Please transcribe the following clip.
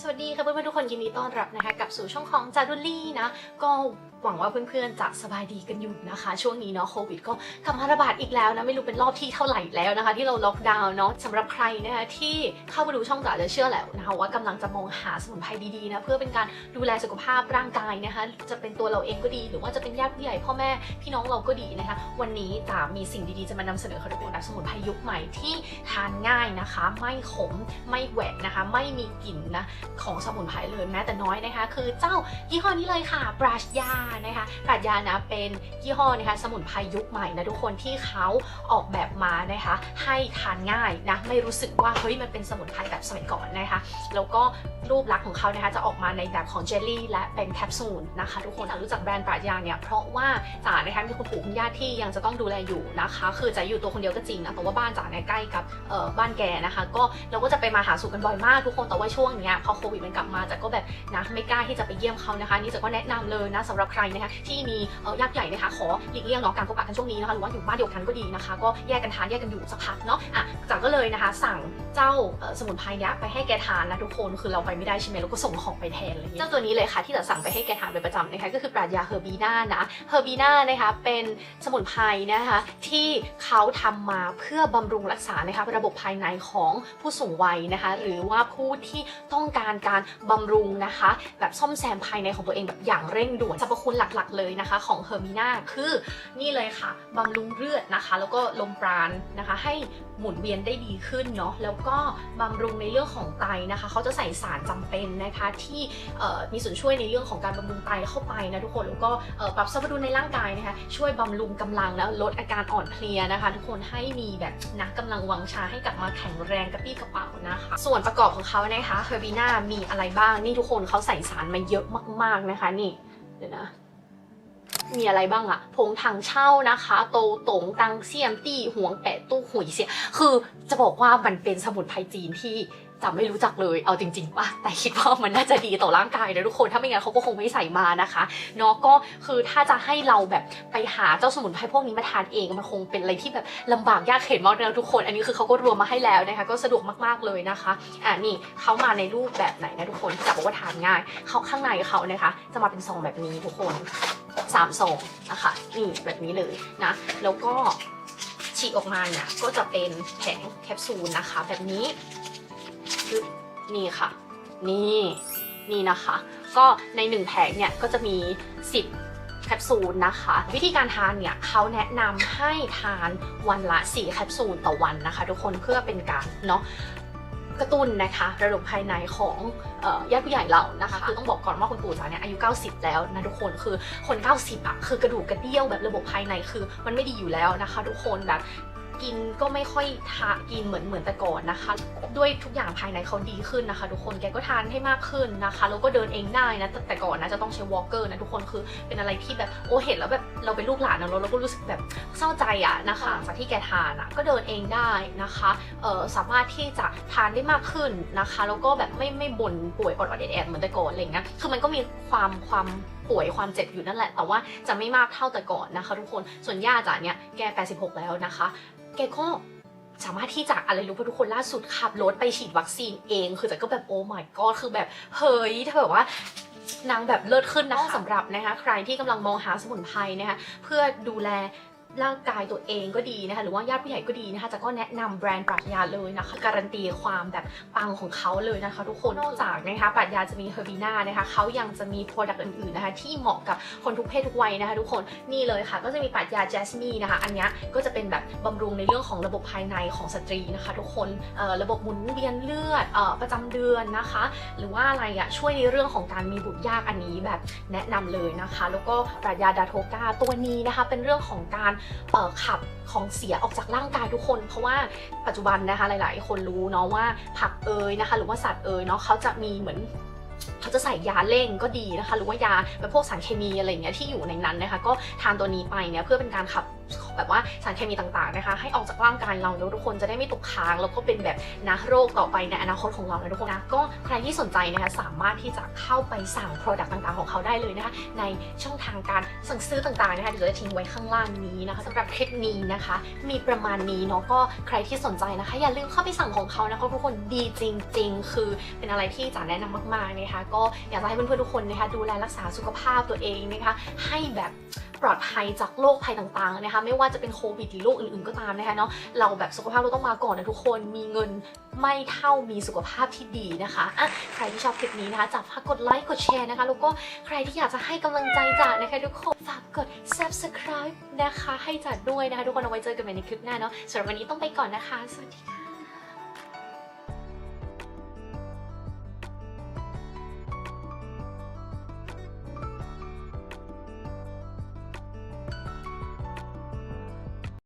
สวัสดีค่ะเพื่อนๆทุกคนยินดีต้อนรับนะคะกลับสู่ช่องของจารุลี่นะก็หวังว่าเพื่อนๆจะสบายดีกันอยู่นะคะ ช่วงนี้เนาะโควิดก็กลับมาระบาดอีกแล้วนะไม่รู้เป็นรอบที่เท่าไหร่แล้วนะคะ ที่เราล็อกดาวน์เนาะสำหรับใครนะคะที่เข้ามาดูช่องจ๋าจะเชื่อแหละนะคะว่ากำลังจะมองหาสมุนไพรดีๆนะเพื่อเป็นการดูแลสุขภาพร่างกายนะคะ จะเป็นตัวเราเองก็ดี หรือว่าจะเป็นญาติผู้ใหญ่พ่อแม่พี่น้องเราก็ดีนะคะ วันนี้จ๋ามีสิ่งดีๆจะมานำเสนอค่ะทุกคนนะสมุนไพรยุคใหม่ที่ทานง่ายนะคะ ไม่ขมไม่แหวกนะคะ ไม่มีกลิ่นนะของสมุนไพรเลยแม้แต่น้อยนะคะ คือเจ้ายี่ห้อนี้เลยค่ะปราชยานะคะปราชยานะเป็นยี่ห้อนะคะสมุนไพรยุคใหม่นะทุกคนที่เขาออกแบบมานะคะ ให้ทานง่ายนะไม่รู้สึกว่าเฮ้ยมันเป็นสมุนไพรแบบสมัยก่อนนะคะ แล้วก็รูปลักษณ์ของเขานะคะจะออกมาในแบบของเจลลี่และเป็นแคปซูลนะคะทุกคนรู้จักแบรนด์ปราชยาเนี่ยเพราะว่าจ๋านะคะมีคุณปู่คุณย่าที่ยังจะต้องดูแลอยู่นะคะ คือจะอยู่ตัวคนเดียวก็จริงนะแต่ว่าบ้านจ๋าเนี่ยใกล้กับบ้านแกนะคะ ก็เราก็จะไปมาหาสู่กันบ่อยมากทุกคนแต่ว่าช่วงเนี้ยพอโควิดมันกลับมาจ๋าก็แบบนะไม่กล้าที่จะไปเยี่ยมเขานะคะนี่จ๋าก็แนะนำเลยนะสำหรับใครนะคะที่มีเอ่อญาติใหญ่นะคะขอหลีกเลี่ยงเนาะการพบปะกันช่วงนี้นะคะหรือว่าอยู่บ้านเดียวกันก็ดีนะคะ ก็แยกกันทานแยกกันอยู่สักพักเนาะอะจาก็เลยนะคะ สั่งเจ้าสมุนไพรเนี้ยไปให้แกทานนะทุกคนคือเราไปไม่ได้ใช่ไหมเราก็ส่งของไปแทนเงี้ยเจ้าตัวนี้เลยค่ะที่จ๋าสั่งไปให้แกทานเป็นประจำนะคะก็คือปราชญาเฮอร์บีนานะเฮอร์บีนานะคะเป็นสมุนไพรนะคะที่เขาทำมาเพื่อบำรุงรักษานะคะระบบภายในของผู้สูงวัยนะคะ หรือว่าผู้ที่ต้องการการบำรุงนะคะ แบบซ่อมแซมภายในของตัวเองแบบอย่างเร่งด่วนสรรพคุณหลักๆ เลยนะคะ ของเฮอร์บีนาคือนี่เลยค่ะบำรุงเลือดนะคะ แล้วก็ลมปราณนะคะ ให้หมุนเวียนได้ดีขึ้นเนาะแล้วก็บำรุงในเรื่องของไตนะคะเขาจะใส่สารจำเป็นนะคะที่มีส่วนช่วยในเรื่องของการบำรุงไตเข้าไปนะทุกคนแล้วก็ปรับสมดุลในร่างกายนะคะช่วยบำรุงกำลังแล้วลดอาการอ่อนเพลียนะคะ ทุกคนให้มีแบบนะกำลังวังชาให้กลับมาแข็งแรงกระปี้กระเป๋านะคะ ส่วนประกอบของเขานะคะเฮอร์บีนามีอะไรบ้าง นี่ทุกคนเขาใส่สารมาเยอะมากๆนะคะ นี่เดี๋ยวนะมีอะไรบ้างอะผงถังเช่านะคะ โตตงตังเซียมตี้หวงแปะตู้หุยเสีย คือจะบอกว่ามันเป็นสมุนไพรจีนที่ จะไม่รู้จักเลยเอาจริงๆป่ะแต่คิดว่ามันน่าจะดีต่อร่างกายนะทุกคนถ้าไม่งั้นเขาก็คงไม่ใส่มานะคะเนาะก็คือถ้าจะให้เราแบบไปหาเจ้าสมุนไพรพวกนี้มาทานเองมันคงเป็นอะไรที่แบบลำบากยากเข็ญมากนะทุกคน อันนี้คือเขาก็รวมมาให้แล้วนะคะ ก็สะดวกมากๆเลยนะคะอ่านี่เขามาในรูปแบบไหนนะทุกคนจะบอกว่าทานง่ายเขาข้างในเขานะคะ จะมาเป็นซองแบบนี้ทุกคนสามซองนะคะนี่แบบนี้เลยนะ แล้วก็ฉีกออกมาเนี่ยก็จะเป็นแผงแคปซูลนะคะ แบบนี้ นี่ค่ะ นี่นี่นะคะ ก็ในหนึ่งแผงเนี่ยก็จะมี 10 แคปซูลนะคะ วิธีการทานเนี่ยเขาแนะนำให้ทานวันละ 4 แคปซูลต่อวันนะคะ ทุกคนเพื่อเป็นการเนาะกระตุ้นนะคะระบบภายในของเอ่อญาติผู้ใหญ่เรานะคะคือต้องบอกก่อนว่าคุณปู่จ๋าเนี่ยอายุ 90 แล้วนะทุกคนคือคน 90อะคือกระดูกกระเดี่ยวแบบระบบภายในคือ มันไม่ดีอยู่แล้วนะคะ ทุกคนแบบ กินก็ไม่ค่อยทากินเหมือนเหมือนแต่ก่อนนะคะ ด้วยทุกอย่างภายในเขาดีขึ้นนะคะ ทุกคนแกก็ทานให้มากขึ้นนะคะแล้วก็เดินเองได้นะแต่แต่ก่อนนะจะต้องใช้วอล์กเกอร์นะทุกคนคือเป็นอะไรที่แบบโอ้เห็นแล้วแบบเราเป็นลูกหลานนะเราเราก็รู้สึกแบบเศร้าใจอะนะคะหลังจากที่แกทานอะก็เดินเองได้นะคะเออสามารถที่จะทานได้มากขึ้นนะคะ แล้วก็แบบไม่ไม่บ่นป่วยอดอดแอดแอดเหมือนแต่ก่อนอะไรเงี้ยคือมันก็มีความความ ป่วยความเจ็บอยู่นั่นแหละ แต่ว่าจะไม่มากเท่าแต่ก่อนนะคะ ทุกคนส่วนย่าจ๋าเนี่ยแก 86 แล้วนะคะ แกก็สามารถที่จะอะไรรู้ป่ะทุกคนล่าสุดขับรถไปฉีดวัคซีนเอง คือแต่ก็แบบโอ้ my god คือแบบเฮ้ยถ้าแบบว่านางแบบเลิศขึ้นนะคะสำหรับนะคะใครที่กำลังมองหาสมุนไพรนะคะเพื่อดูแล ร่างกายตัวเองก็ดีนะคะหรือว่าญาติผู้ใหญ่ก็ดีนะคะจะก็แนะนำแบรนด์ปรัชญาเลยนะคะการันตีความแบบปังของเขาเลยนะคะ ทุกคนนอกจากนะคะปรัชญาจะมีเฮอร์บีนานะคะเขายังจะมีโปรดักต์อื่นๆนะคะที่เหมาะกับคนทุกเพศทุกวัยนะคะ ทุกคนนี่เลยค่ะ ก็จะมีปรัชญาแจสมีนะคะ อันนี้ก็จะเป็นแบบบำรุงในเรื่องของระบบภายในของสตรีนะคะ ทุกคนระบบหมุนเวียนเลือดออประจำเดือนนะคะ หรือว่าอะไรอะช่วยในเรื่องของการมีบุตรยากอันนี้แบบแนะนำเลยนะคะ แล้วก็ปรัชญาดาโทกาตัวนี้นะคะเป็นเรื่องของการขับของเสียออกจากร่างกายทุกคน เพราะว่าปัจจุบันนะคะหลาย ๆ คนรู้เนาะว่าผักเอยนะคะ หรือว่าสัตว์เอยเนาะเขาจะมีเหมือนเขาจะใส่ยาเร่งก็ดีนะคะ หรือว่ายาแบบพวกสารเคมีอะไรเงี้ยที่อยู่ในนั้นนะคะ ก็ทานตัวนี้ไปเนี่ยเพื่อเป็นการขับ แบบว่าสารเคมีต่างๆนะคะ ให้ออกจากร่างกายเราแล้วทุกคนจะได้ไม่ตกค้าง แล้วก็เป็นแบบนะโรคต่อไปในอนาคตของเรานะทุกคนนะก็ใครที่สนใจนะคะสามารถที่จะเข้าไปสั่ง Product ต่างๆ ของเขาได้เลยนะคะ ในช่องทางการสั่งซื้อต่างๆนะคะเดี๋ยวจะทิ้งไว้ข้างล่างนี้นะคะสำหรับคลิปนี้นะคะ มีประมาณนี้เนาะก็ใครที่สนใจนะคะ อย่าลืมเข้าไปสั่งของเขานะคะทุกคนดีจริง ๆ คือเป็นอะไรที่จ๋าแนะนำมากๆนะคะก็อยากจะให้เพื่อนๆทุกคนนะคะดูแลรักษาสุขภาพตัวเองนะคะให้แบบ ปลอดภัยจากโรคภัยต่างๆนะคะไม่ว่าจะเป็นโควิดหรือโรคอื่นๆก็ตามนะคะเนาะเราแบบสุขภาพเราต้องมาก่อนนะทุกคนมีเงินไม่เท่ามีสุขภาพที่ดีนะคะอะใครที่ชอบคลิปนี้นะคะจ๋าฝากกดไลค์กดแชร์นะคะแล้วก็ใครที่อยากจะให้กำลังใจจ๋านะคะทุกคนฝากกด subscribe นะคะ ให้จ๋าด้วยนะคะทุกคนเอาไว้เจอกันใหม่ในคลิปหน้าเนาะสำหรับวันนี้ต้องไปก่อนนะคะ สวัสดีค่ะ